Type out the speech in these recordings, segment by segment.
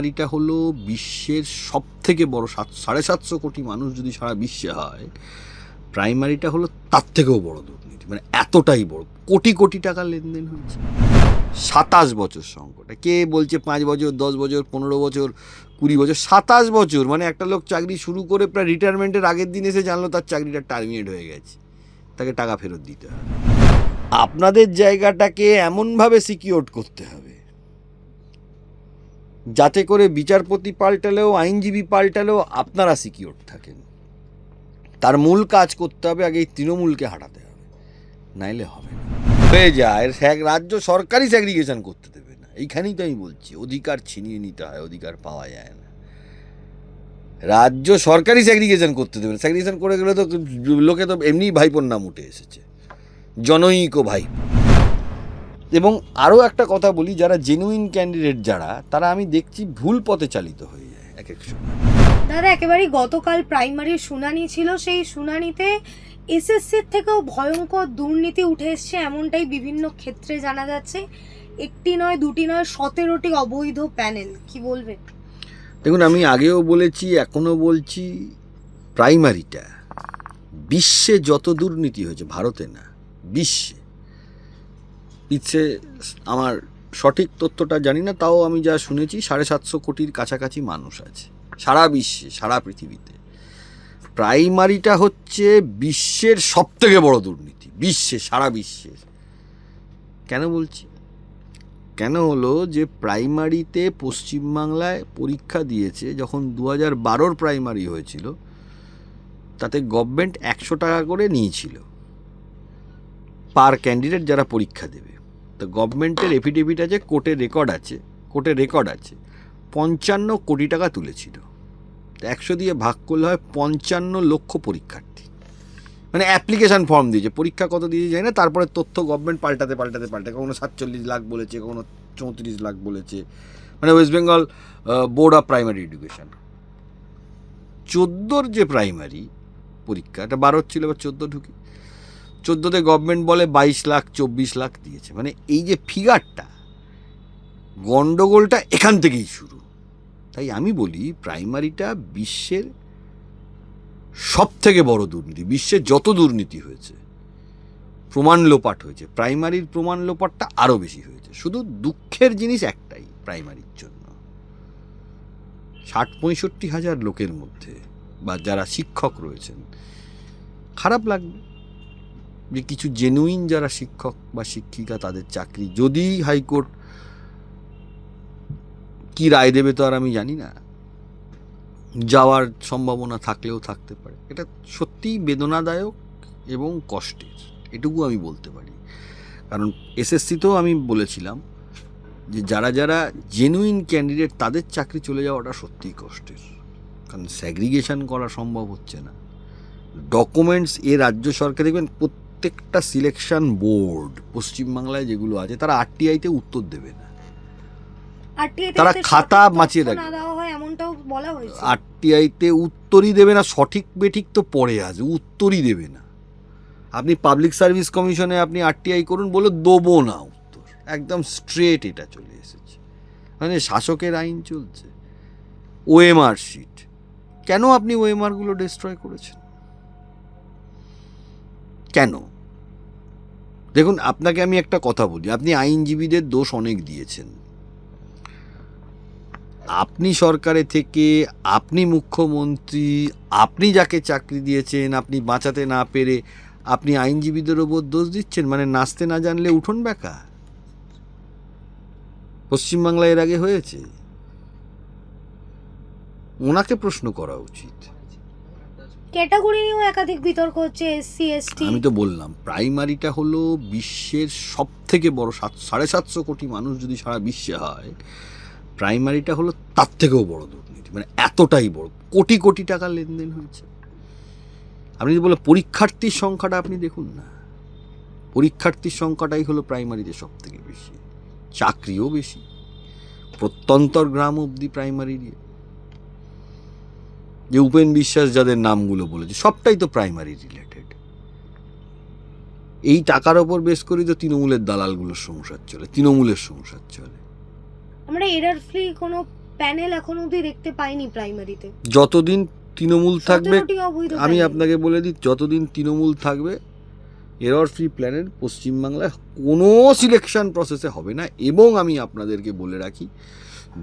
প্রাইমারিটা হলো বিশ্বের সব থেকে বড় সাত সাড়ে সাতশো কোটি মানুষ যদি সারা বিশ্বে হয় প্রাইমারিটা হলো তার থেকেও বড় দুর্নীতি মানে এতটাই বড়। কোটি কোটি টাকা লেনদেন হয়েছে সাতাশ বছর সংকটে। কে বলছে পাঁচ বছর, দশ বছর, পনেরো বছর, কুড়ি বছর? সাতাশ বছর মানে একটা লোক চাকরি শুরু করে প্রায় রিটায়ারমেন্টের আগের দিন এসে জানলো তার চাকরিটা টার্মিনেট হয়ে গেছে। তাকে টাকা ফেরত দিতে হবে। আপনাদের জায়গাটাকে এমনভাবে সিকিওর করতে হবে যাতে করে বিচারপতি পাল্টালেও, আইনজীবী পাল্টালেও আপনারা সিকিওর থাকেন। তার মূল কাজ করতে হবে, আগে এই তৃণমূলকে হাঁটাতে হবে। নাইলে হবে না। হয়ে যায় রাজ্য সরকারই স্যাগ্রিগেশন করতে দেবে না। এইখানেই তো আমি বলছি, অধিকার ছিনিয়ে নিতে হয়, অধিকার পাওয়া যায় না। রাজ্য সরকারই স্যাগ্রিগেশন করতে দেবে না। স্যাগ্রিগেশন করে গেলে তো লোকে তো এমনি ভাইপোর নাম উঠে এসেছে। জনৈক ভাইপো। এবং আরও একটা কথা বলি যারা জেনুইন ক্যান্ডিডেট যারা তারা আমি দেখছি ভুল পথে চালিত হয়ে যায় এক এক সময়। দাদা একেবারেই গতকাল প্রাইমারির শুনানি ছিল সেই শুনানিতে এসএসসির থেকেও ভয়ঙ্কর দুর্নীতি উঠে এসছে এমনটাই বিভিন্ন ক্ষেত্রে জানা যাচ্ছে। একটি নয় দুটি নয় সতেরোটি অবৈধ প্যানেল কি বলবেন? দেখুন আমি আগেও বলেছি এখনও বলছি প্রাইমারিটা বিশ্বে যত দুর্নীতি হয়েছে ভারতে না বিশ্বে ইচ্ছে আমার সঠিক তথ্যটা জানি না, তাও আমি যা শুনেছি, সাড়ে সাতশো কোটির কাছাকাছি মানুষ আছে, সারা বিশ্বে, সারা পৃথিবীতে। প্রাইমারিটা হচ্ছে বিশ্বের সব থেকে বড় দুর্নীতি, বিশ্বে, সারা বিশ্বের কেন বলছি? কেন হলো যে প্রাইমারিতে পশ্চিমবাংলায় পরীক্ষা দিয়েছে, যখন দু হাজার বারোর প্রাইমারি হয়েছিল, তাতে গভর্নমেন্ট একশো টাকা করে নিয়েছিল, পার ক্যান্ডিডেট যারা পরীক্ষা দেবে। তো গভর্নমেন্টের এফিডেভিট আছে কোর্টের রেকর্ড আছে কোর্টের রেকর্ড আছে। পঞ্চান্ন কোটি টাকা তুলেছিল। একশো দিয়ে ভাগ করলে হয় পঞ্চান্ন লক্ষ পরীক্ষার্থী। মানে অ্যাপ্লিকেশন ফর্ম দিয়েছে। পরীক্ষা কত দিয়েছে যায় না, তারপরে তথ্য গভর্নমেন্ট পাল্টাতে পাল্টাতে পাল্টাতে। কখনো সাতচল্লিশ লাখ বলেছে, কখনো চৌত্রিশ লাখ বলেছে। মানে West Bengal board of primary education চোদ্দোর যে প্রাইমারি পরীক্ষা, এটা বারোর ছিল এবার চোদ্দ ঢুকি। চোদ্দোতে গভর্নমেন্ট বলে বাইশ লাখ, চব্বিশ লাখ দিয়েছে। মানে এই যে ফিগারটা গন্ডগোলটা এখান থেকেই শুরু। তাই আমি বলি প্রাইমারিটা বিশ্বের সব থেকে বড় দুর্নীতি বিশ্বে যত দুর্নীতি হয়েছে, প্রমাণ লোপাট হয়েছে প্রাইমারির প্রমাণ লোপাটটা আরও বেশি হয়েছে। শুধু দুঃখের জিনিস একটাই প্রাইমারির জন্য। ষাট, পঁয়ষট্টি হাজার লোকের মধ্যে বা যারা শিক্ষক রয়েছেন, খারাপ লাগবে। যে কিছু জেনুইন যারা শিক্ষক বা শিক্ষিকা তাদের চাকরি। যদি হাইকোর্ট কি রায় দেবে তো আর আমি জানি না। যাওয়ার সম্ভাবনা থাকলেও থাকতে পারে। এটা সত্যিই বেদনাদায়ক এবং কষ্টের, এটুকু আমি বলতে পারি। কারণ এসএসসিতেও আমি বলেছিলাম যে যারা যারা জেনুইন ক্যান্ডিডেট তাদের চাকরি চলে যাওয়াটা সত্যিই কষ্টের। কারণ স্যাগ্রিগেশন করা সম্ভব হচ্ছে না। ডকুমেন্টস এ রাজ্য সরকার দেখবেন প্রত্যেকটা সিলেকশন বোর্ড পশ্চিমবাংলায় যেগুলো আছে তারা আরটিআইতে উত্তর দেবে না। তারা খাতা হয় এমনটাও আরটিআইতে উত্তরই দেবে না সঠিক বেঠিক তো পরে আসবে উত্তরই দেবে না। আপনি পাবলিক সার্ভিস কমিশনে আপনি আরটিআই করুন বলে দেবো না উত্তর। একদম স্ট্রেট এটা চলে এসেছে। মানে শাসকের আইন চলছে। ওএমআর শিট কেন আপনি ওএমআরগুলো ডিস্ট্রয় করেছেন? কেন? দেখুন, আপনাকে আমি একটা কথা বলি। আপনি আইনজীবীদের দোষ অনেক দিয়েছেন। আপনি সরকারে থেকে, আপনি মুখ্যমন্ত্রী, আপনি যাকে চাকরি দিয়েছেন, আপনি বাঁচাতে না পেরে আপনি আইনজীবীদের ওপর দোষ দিচ্ছেন? মানে নাচতে না জানলে উঠোন বেকা পশ্চিমবাংলায় এর আগে হয়েছে। ওনাকে প্রশ্ন করা উচিত। ক্যাটাগরি নিয়েও একাধিক বিতর্ক হচ্ছে এসসি এসটি আমি তো বললাম, প্রাইমারিটা হলো বিশ্বের সব থেকে বড় সাত, সাড়ে সাতশো কোটি মানুষ যদি সারা বিশ্বে হয়, প্রাইমারিটা হলো তার থেকেও বড় দুর্নীতি মানে এতটাই বড়, কোটি কোটি টাকা লেনদেন হয়েছে। আপনি যদি বলে পরীক্ষার্থীর সংখ্যাটা আপনি দেখুন না, পরীক্ষার্থীর সংখ্যাটাই হলো প্রাইমারিতে সব থেকে বেশি, চাকরিও বেশি, প্রত্যন্তর গ্রাম অবধি প্রাইমারি দিয়ে যে উপেন বিশ্বাস যাদের নামগুলো বলেছে সবটাই তো প্রাইমারি রিলেটেড এই টাকার ওপর বেশ করেই তো তৃণমূলের দালালগুলোর সংসার চলে তৃণমূলের সংসার চলে। আমরা এরার ফ্রি কোনো প্যানেল এখন অবধি দেখতে পাইনি প্রাইমারিতে যতদিন তৃণমূল থাকবে আমি আপনাকে বলে দিই যতদিন তৃণমূল থাকবে এরর ফ্রি প্ল্যানের পশ্চিমবাংলায় কোনো সিলেকশন প্রসেসে হবে না। এবং আমি আপনাদেরকে বলে রাখি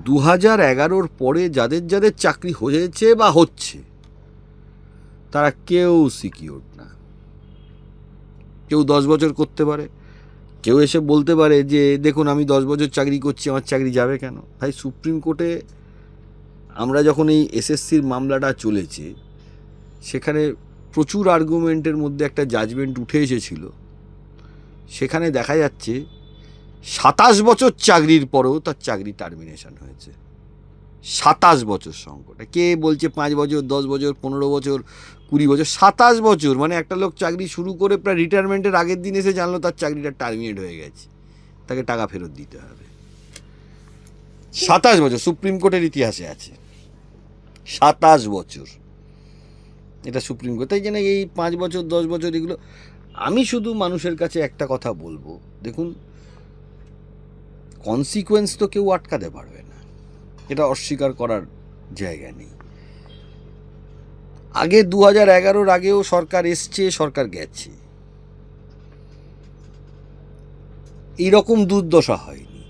দু হাজার এগারোর পরে যাদের যাদের চাকরি হয়েছে বা হচ্ছে, তারা কেউ সিকিউর না। কেউ দশ বছর করতে পারে, কেউ এসে বলতে পারে যে, দেখুন, আমি দশ বছর চাকরি করছি, আমার চাকরি যাবে কেন? তাই সুপ্রিম কোর্টে আমরা যখন এই এসএসসির মামলাটা চলেছে, সেখানে প্রচুর আর্গুমেন্টের মধ্যে একটা জাজমেন্ট উঠে এসেছিল। সেখানে দেখা যাচ্ছে সাতাশ বছর চাকরির পরেও তার চাকরি টার্মিনেশন হয়েছে। সাতাশ বছর সংকটে। কে বলছে পাঁচ বছর, দশ বছর, পনেরো বছর, কুড়ি বছর? সাতাশ বছর মানে একটা লোক চাকরি শুরু করে প্রায় রিটায়ারমেন্টের আগের দিন এসে জানলো তার চাকরিটা টার্মিনেট হয়ে গেছে। তাকে টাকা ফেরত দিতে হবে। সাতাশ বছর, সুপ্রিম কোর্টের ইতিহাসে আছে। সাতাশ বছর। এটা সুপ্রিম কোর্ট। তাই জন্য এই পাঁচ বছর, দশ বছর এগুলো, আমি শুধু মানুষের কাছে একটা কথা বলব। দেখুন কনসিকোয়েন্স তো কেউ আটকাতে পারবে না। এটা অস্বীকার করার জায়গা নেই। আগে দু হাজার এগারোর আগেও সরকার এসছে, সরকার গেছে। এইরকম দুর্দশা হয়নি।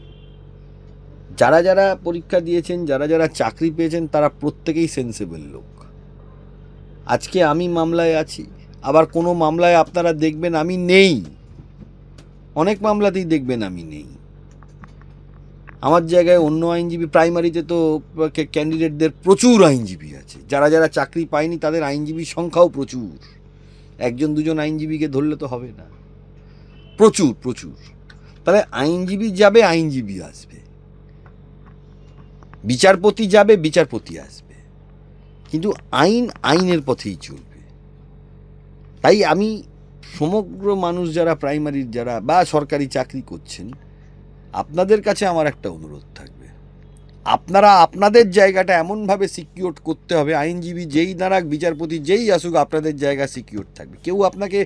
যারা যারা পরীক্ষা দিয়েছেন, যারা যারা চাকরি পেয়েছেন, তারা প্রত্যেকেই সেন্সেবল লোক। আজকে আমি মামলায় আছি, আবার কোনো মামলায় আপনারা দেখবেন আমি নেই। অনেক মামলাতেই দেখবেন আমি নেই। আমার জায়গায় অন্য আইনজীবী প্রাইমারিতে তো ক্যান্ডিডেটদের প্রচুর আইনজীবী আছে। যারা যারা চাকরি পায়নি তাদের আইনজীবীর সংখ্যাও প্রচুর। একজন দুজন আইনজীবীকে ধরলে তো হবে না। প্রচুর প্রচুর। তাহলে আইনজীবী যাবে, আইনজীবী আসবে। বিচারপতি যাবে, বিচারপতি আসবে। কিন্তু আইন আইনের পথেই চলবে। তাই আমি সমগ্র মানুষ যারা প্রাইমারির যারা বা সরকারি চাকরি করছেন আপনাদের কাছে আমার একটা অনুরোধ থাকবে। আপনারা আপনাদের জায়গাটা এমনভাবে সিকিউর করতে হবে, আইনজীবী যেই দাঁড়াক বিচারপতি যেই আসুক, আপনাদের জায়গা সিকিউর থাকবে। কেউ আপনাকে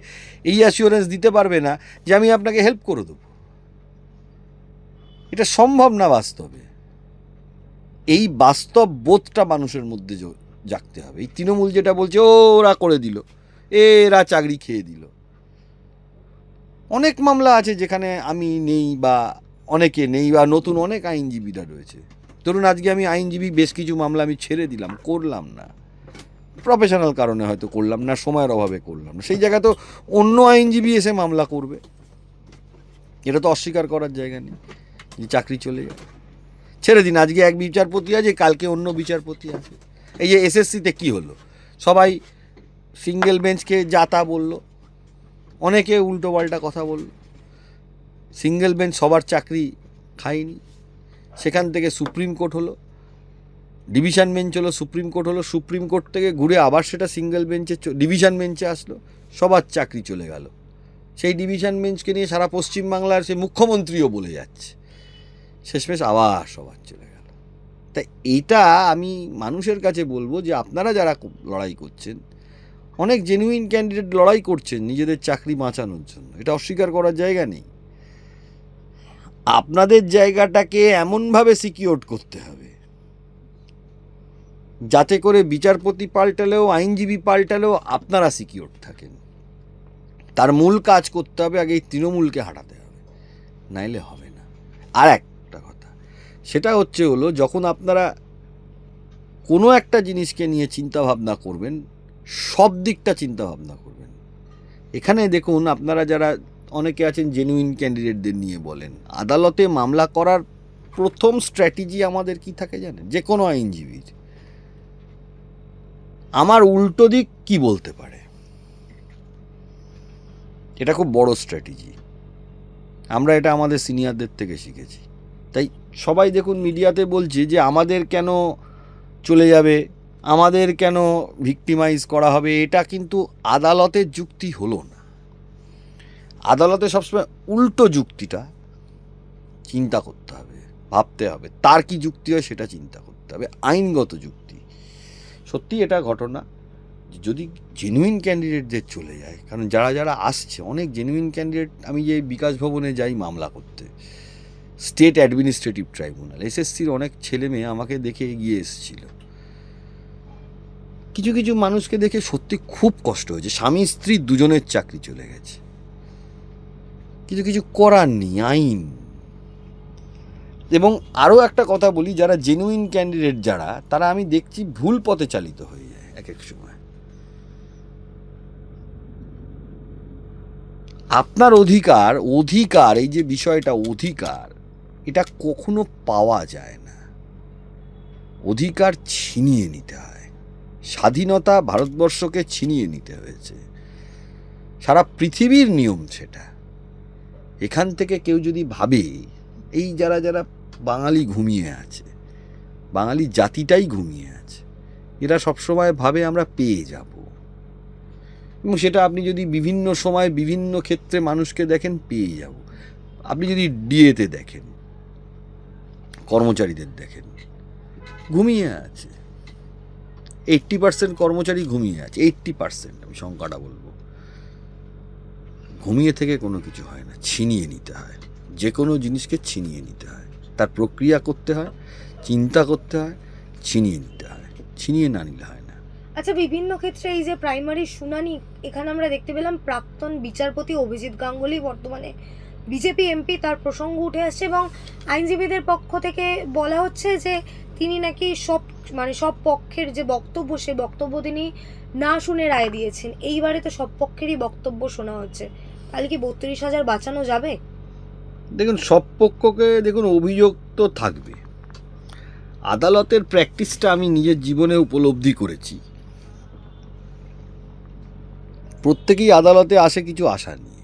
এই অ্যাসিওরেন্স দিতে পারবে না যে আমি আপনাকে হেল্প করে দেবো। এটা সম্ভব না বাস্তবে। এই বাস্তব বোধটা মানুষের মধ্যে জাগতে হবে। এই তৃণমূল যেটা বলছে ওরা করে দিল। এরা চাকরি খেয়ে দিল। অনেক মামলা আছে যেখানে আমি নেই বা অনেকে নেই বা নতুন অনেক আইনজীবীরা রয়েছে। ধরুন আজকে আমি আইনজীবী বেশ কিছু মামলা আমি ছেড়ে দিলাম, করলাম না। প্রফেশনাল কারণে হয়তো করলাম না, সময়ের অভাবে করলাম না। সেই জায়গায় তো অন্য আইনজীবী এসে মামলা করবে। এটা তো অস্বীকার করার জায়গা নেই যে চাকরি চলে যাবে ছেড়ে দিন, আজকে এক বিচারপতি আছে, কালকে অন্য বিচারপতি আছে। এই যে এসএসসিতে কি হলো? সবাই সিঙ্গেল বেঞ্চকে যাতা বলল। অনেকে উল্টো পাল্টা কথা বলল। সিঙ্গেল বেঞ্চ সবার চাকরি খায়নি। সেখান থেকে সুপ্রিম কোর্ট হলো। ডিভিশন বেঞ্চ হলো, সুপ্রিম কোর্ট হলো। সুপ্রিম কোর্ট থেকে ঘুরে আবার সেটা সিঙ্গেল বেঞ্চে ডিভিশন বেঞ্চে আসলো। সবার চাকরি চলে গেল। সেই ডিভিশন বেঞ্চকে নিয়ে সারা পশ্চিমবাংলার সে মুখ্যমন্ত্রীও বলে যাচ্ছে। শেষমেশ আবার সবার চলে গেল। তাই এটা আমি মানুষের কাছে বলব যে আপনারা যারা লড়াই করছেন, অনেক জেনুইন ক্যান্ডিডেট লড়াই করছেন নিজেদের চাকরি বাঁচানোর জন্য। এটা অস্বীকার করার জায়গা নেই। আপনাদের জায়গাটাকে এমনভাবে সিকিওর করতে হবে। যাতে করে বিচারপতি পাল্টালেও, আইনজীবী পাল্টালেও আপনারা সিকিওর থাকেন। তার মূল কাজ করতে হবে, আগে এই তৃণমূলকে হাঁটাতে হবে। নাইলে হবে না। আর একটা কথা, সেটা হচ্ছে হলো, যখন আপনারা কোনো একটা জিনিসকে নিয়ে চিন্তা ভাবনা করবেন, সব দিকটা চিন্তা ভাবনা করবেন। এখানে দেখুন, আপনারা যারা অনেকে আছেন জেনুইন ক্যান্ডিডেটদের নিয়ে বলেন। আদালতে মামলা করার প্রথম স্ট্র্যাটেজি আমাদের কি থাকে জানেন? যে কোনো আইনজীবীর। আমার উল্টো দিক কি বলতে পারে? এটা খুব বড় স্ট্র্যাটেজি আমরা এটা আমাদের সিনিয়রদের থেকে শিখেছি। তাই সবাই দেখুন মিডিয়াতে বলছে যে, আমাদের কেন চলে যাবে? আমাদের কেন ভিক্টিমাইজ করা হবে? এটা কিন্তু আদালতের যুক্তি হলো না। আদালতে সবসময় উল্টো যুক্তিটা চিন্তা করতে হবে, ভাবতে হবে। তার কি যুক্তি হয় সেটা চিন্তা করতে হবে। আইনগত যুক্তি। সত্যি এটা ঘটনা যদি জেনুইন ক্যান্ডিডেটদের চলে যায়, কারণ যারা যারা আসছে, অনেক জেনুইন ক্যান্ডিডেট আমি যে বিকাশ ভবনে যাই মামলা করতে স্টেট অ্যাডমিনিস্ট্রেটিভ ট্রাইব্যুনাল এসএসসির অনেক ছেলে মেয়ে আমাকে দেখে এগিয়ে এসেছিল। কিছু কিছু মানুষকে দেখে সত্যি খুব কষ্ট হয়েছে। স্বামী, স্ত্রী দুজনের চাকরি চলে গেছে। কিছু কিছু করার নেই, আইন। এবং আরও একটা কথা বলি, যারা জেনুইন ক্যান্ডিডেট যারা, তারা আমি দেখছি ভুল পথে চালিত হয়ে যায় এক এক সময়। আপনার অধিকার অধিকার, এই যে বিষয়টা, অধিকার, এটা কখনো পাওয়া যায় না। অধিকার ছিনিয়ে নিতে হয়। স্বাধীনতা ভারতবর্ষকে ছিনিয়ে নিতে হয়েছে। সারা পৃথিবীর নিয়ম সেটা। এখান থেকে কেউ যদি ভাবে, এই যারা যারা বাঙালি ঘুমিয়ে আছে, বাঙালি জাতিটাই ঘুমিয়ে আছে, এরা সবসময় ভাবে আমরা পেয়ে যাব। এবং সেটা আপনি যদি বিভিন্ন সময় বিভিন্ন ক্ষেত্রে মানুষকে দেখেন, পেয়ে যাব। আপনি যদি ডিএতে দেখেন, কর্মচারীদের দেখেন, ঘুমিয়ে আছে। এইট্টি পার্সেন্ট কর্মচারী ঘুমিয়ে আছে এইট্টি পার্সেন্ট আমি সংখ্যাটা বলব। ঘুমিয়ে থেকে কোনো কিছু হয় না, ছিনিয়ে নিতে হয়। যে কোনো জিনিসকে ছিনিয়ে নিতে হয়। তার প্রক্রিয়া করতে হয়, চিন্তা করতে হয়, ছিনিয়ে নিতে হয়। ছিনিয়ে না নিলে হয় না। আচ্ছা বিভিন্ন ক্ষেত্রে এই যে প্রাইমারি শুনানি, এখানে আমরা দেখতে পেলাম প্রাক্তন বিচারপতি অভিজিৎ গাঙ্গুলি বর্তমানে বিজেপি এমপি, তার প্রসঙ্গ উঠে আসছে এবং আইনজীবীদের পক্ষ থেকে বলা হচ্ছে যে তিনি নাকি সব মানে সব পক্ষের যে বক্তব্য সে বক্তব্য তিনি না শুনে রায় দিয়েছেন। এইবারে তো সব পক্ষেরই বক্তব্য শোনা হচ্ছে। তাহলে কি বত্রিশ হাজার বাঁচানো যাবে? দেখুন, সব পক্ষকে দেখুন, অভিযোগ তো থাকবে। আদালতের প্র্যাকটিসটা আমি নিজের জীবনে উপলব্ধি করেছি। প্রত্যেকেই আদালতে আসে কিছু আশা নিয়ে।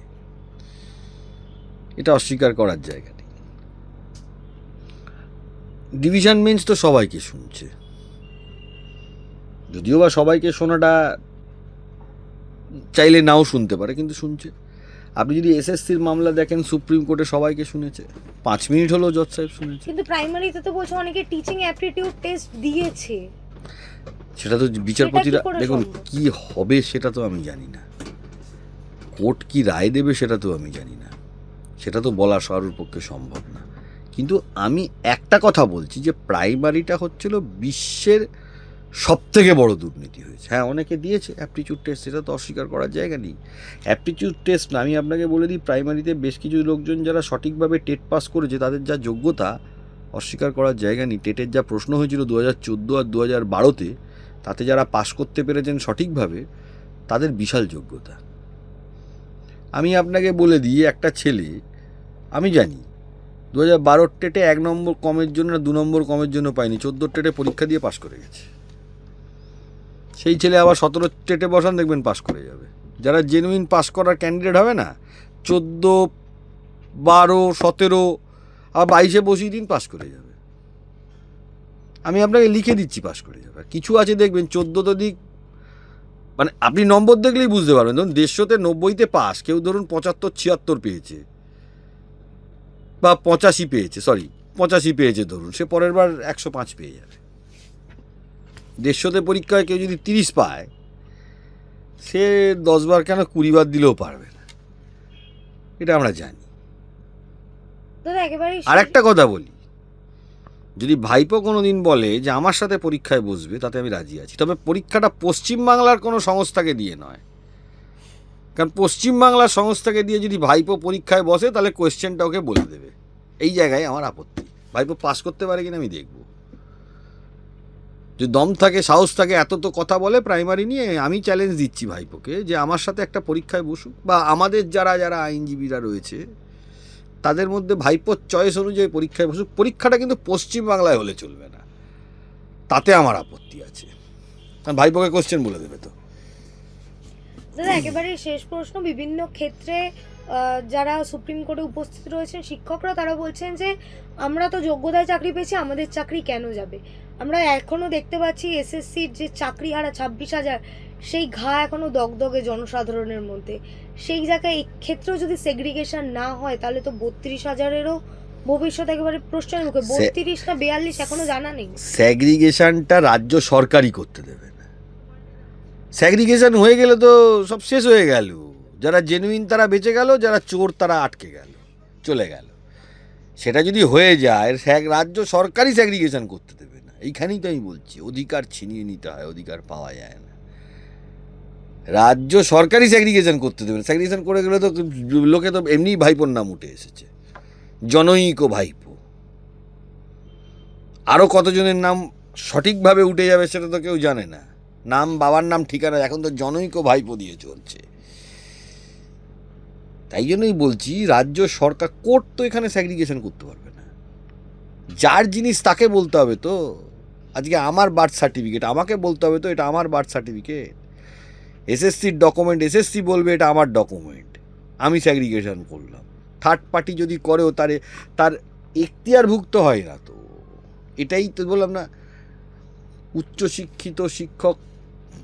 এটা অস্বীকার করার জায়গা নেই। ডিভিশন বেঞ্চ তো সবাইকে শুনছে। যদিও বা সবাইকে শোনাটা চাইলে নাও শুনতে পারে, কিন্তু শুনছে। আপনি যদি এসএসসির মামলা দেখেন সুপ্রিম কোর্টে সবাইকে শুনেছে। পাঁচ মিনিট হলেও জজ সাহেব শুনেছে। কিন্তু প্রাইমারিতে তো বলছে অনেকে টিচিং অ্যাপটিটিউড টেস্ট দিয়েছে। সেটা তো বিচারপতিরা দেখুন কি হবে সেটা তো আমি জানি না। কোর্ট কি রায় দেবে সেটা তো আমি জানি না। সেটা তো বলা সবার পক্ষে সম্ভব না। কিন্তু আমি একটা কথা বলছি যে প্রাইমারিটা হচ্ছিল বিশ্বের সব থেকে বড় দুর্নীতি হয়েছে। হ্যাঁ অনেকে দিয়েছে অ্যাপটিচিউড টেস্ট সেটা তো অস্বীকার করার জায়গা নেই। অ্যাপটিচিউড টেস্ট না আমি আপনাকে বলে দিই প্রাইমারিতে বেশ কিছু লোকজন যারা সঠিকভাবে টেট পাস করেছে, তাদের যা যোগ্যতা অস্বীকার করার জায়গা নেই। টেটের যা প্রশ্ন হয়েছিল দু হাজার চোদ্দ আর দু হাজার বারোতে তাতে যারা পাশ করতে পেরেছেন সঠিকভাবে, তাদের বিশাল যোগ্যতা। আমি আপনাকে বলে দিই, একটা ছেলে, আমি জানি দু হাজার বারোর টেটে এক নম্বর কমের জন্য দু নম্বর কমের জন্য পায়নি, চোদ্দোর টেটে পরীক্ষা দিয়ে পাশ করে গেছে। সেই ছেলে আবার সতেরো টেটে বসান, দেখবেন পাশ করে যাবে। যারা জেনুইন পাশ করার ক্যান্ডিডেট হবে না, চোদ্দ, বারো, সতেরো, আর বাইশে বসিয়ে দিন পাশ করে যাবে। আমি আপনাকে লিখে দিচ্ছি পাশ করে যাবে। কিছু আছে দেখবেন, চোদ্দোতে দিক মানে আপনি নম্বর দেখলেই বুঝতে পারবেন। ধরুন দেড়শোতে নব্বইতে পাস কেউ ধরুন পঁচাত্তর, ছিয়াত্তর পেয়েছে। বা পঁচাশি পেয়েছে সরি পঁচাশি পেয়েছে ধরুন, সে পরের বার একশো পাঁচ পেয়ে যাবে। দেড়শোতে পরীক্ষায় কেউ যদি তিরিশ পায় সে দশবার কেন কুড়িবার দিলেও পারবে না? এটা আমরা জানি। আর একটা কথা বলি। যদি ভাইপো কোনো দিন বলে যে আমার সাথে পরীক্ষায় বসবে তাতে আমি রাজি আছি। তবে পরীক্ষাটা পশ্চিমবাংলার কোনো সংস্থাকে দিয়ে নয়। কারণ পশ্চিমবাংলার সংস্থাকে দিয়ে যদি ভাইপো পরীক্ষায় বসে তাহলে কোয়েশ্চেনটা ওকে বলে দেবে। এই জায়গায় আমার আপত্তি। ভাইপো পাস করতে পারে কিনা আমি দেখব। যদি দম থাকে, সাহস থাকে, এত তো কথা বলে প্রাইমারি নিয়ে আমি চ্যালেঞ্জ দিচ্ছি ভাইপোকে যে আমার সাথে একটা পরীক্ষায় বসুক বা আমাদের যারা যারা আইনজীবীরা রয়েছে, তাদের মধ্যে ভাইপোর চয়েস অনুযায়ী পরীক্ষায় বসুক। পরীক্ষাটা কিন্তু পশ্চিমবাংলায় হলে চলবে না। তাতে আমার আপত্তি আছে। কারণ ভাইপোকে কোশ্চেন বলে দেবে তো। দাদা একেবারেই শেষ প্রশ্ন। বিভিন্ন ক্ষেত্রে যারা সুপ্রিম কোর্টে উপস্থিত রয়েছেন, শিক্ষকরা, তারা বলছেন যে, আমরা তো যোগ্যতায় চাকরি পেয়েছি, আমাদের চাকরি কেন যাবে? আমরা এখনও দেখতে পাচ্ছি এসএসসির যে চাকরি হারা ছাব্বিশ হাজার সেই ঘা এখনও দগদগে জনসাধারণের মধ্যে। সেই জায়গায় ক্ষেত্রেও যদি সেগ্রিগেশন না হয় তাহলে তো বত্রিশ হাজারেরও ভবিষ্যৎ একেবারে প্রশ্নের মুখে। বত্রিশ না বেয়াল্লিশ এখনও জানা নেই। স্যাগ্রিগেশনটা রাজ্য সরকারই করতে দেবে না। স্যাগ্রিগেশন হয়ে গেলে তো সব শেষ হয়ে গেল। যারা জেনুইন তারা বেঁচে গেল যারা চোর তারা আটকে গেল চলে গেল। সেটা যদি হয়ে যায় রাজ্য সরকারই স্যাগ্রিগেশন করতে দেবে। এইখানেই তো আমি বলছি, অধিকার ছিনিয়ে নিতে হয়, অধিকার পাওয়া যায় না। রাজ্য সরকারি স্যাগ্রিগেশন করতে দেবে স্যাগ্রিগেশন করে গেলে তো লোকে তো এমনি ভাইপোর নাম উঠে এসেছে। জনৈক ভাইপো। আরও কতজনের নাম সঠিকভাবে উঠে যাবে সেটা তো কেউ জানে না। নাম, বাবার নাম, ঠিকানা, এখন তো জনৈক ভাইপো দিয়ে চলছে। তাই জন্যই বলছি, রাজ্য সরকার কোর্ট তো এখানে স্যাগ্রিগেশন করতে পারবে যার জিনিস তাকে বলতে হবে তো? আজকে আমার বার্থ সার্টিফিকেট আমাকে বলতে হবে তো এটা আমার বার্থ সার্টিফিকেট এসএসসির ডকুমেন্ট এসএসসি বলবে এটা আমার ডকুমেন্ট আমি স্যাগ্রিগেশন করলাম। থার্ড পার্টি যদি করেও তার তার এখতিয়ারভুক্ত হয় না তো? এটাই তো বললাম না উচ্চশিক্ষিত শিক্ষক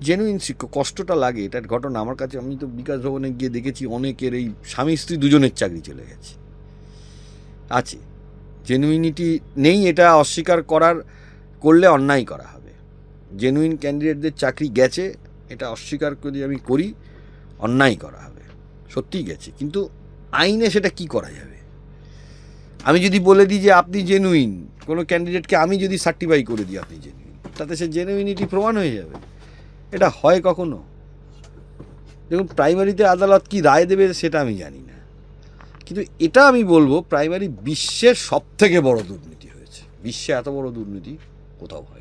জেনুইন শিক্ষক, কষ্টটা লাগে। এটার ঘটনা আমার কাছে, আমি তো বিকাশ ভবনে গিয়ে দেখেছি, অনেকের এই স্বামী স্ত্রী দুজনের চাকরি চলে গেছে। আছে। জেনুইনিটি নেই, এটা অস্বীকার করার, করলে অন্যায় করা হবে। জেনুইন ক্যান্ডিডেটদের চাকরি গেছে, এটা অস্বীকার যদি আমি করি, অন্যায় করা হবে। সত্যিই গেছে। কিন্তু আইনে সেটা কি করা যাবে? আমি যদি বলে দিই যে আপনি জেনুইন কোনো ক্যান্ডিডেটকে আমি যদি সার্টিফাই করে দিই আপনি জেনুইন তাতে সে জেনুইনিটি প্রমাণ হয়ে যাবে। এটা হয় কখনো? দেখুন প্রাইমারিতে আদালত কি রায় দেবে সেটা আমি জানি না। কিন্তু এটা আমি বলব প্রাইমারি বিশ্বের সব থেকে বড় দুর্নীতি হয়েছে। বিশ্বে এত বড় দুর্নীতি কোথাও হয়নি।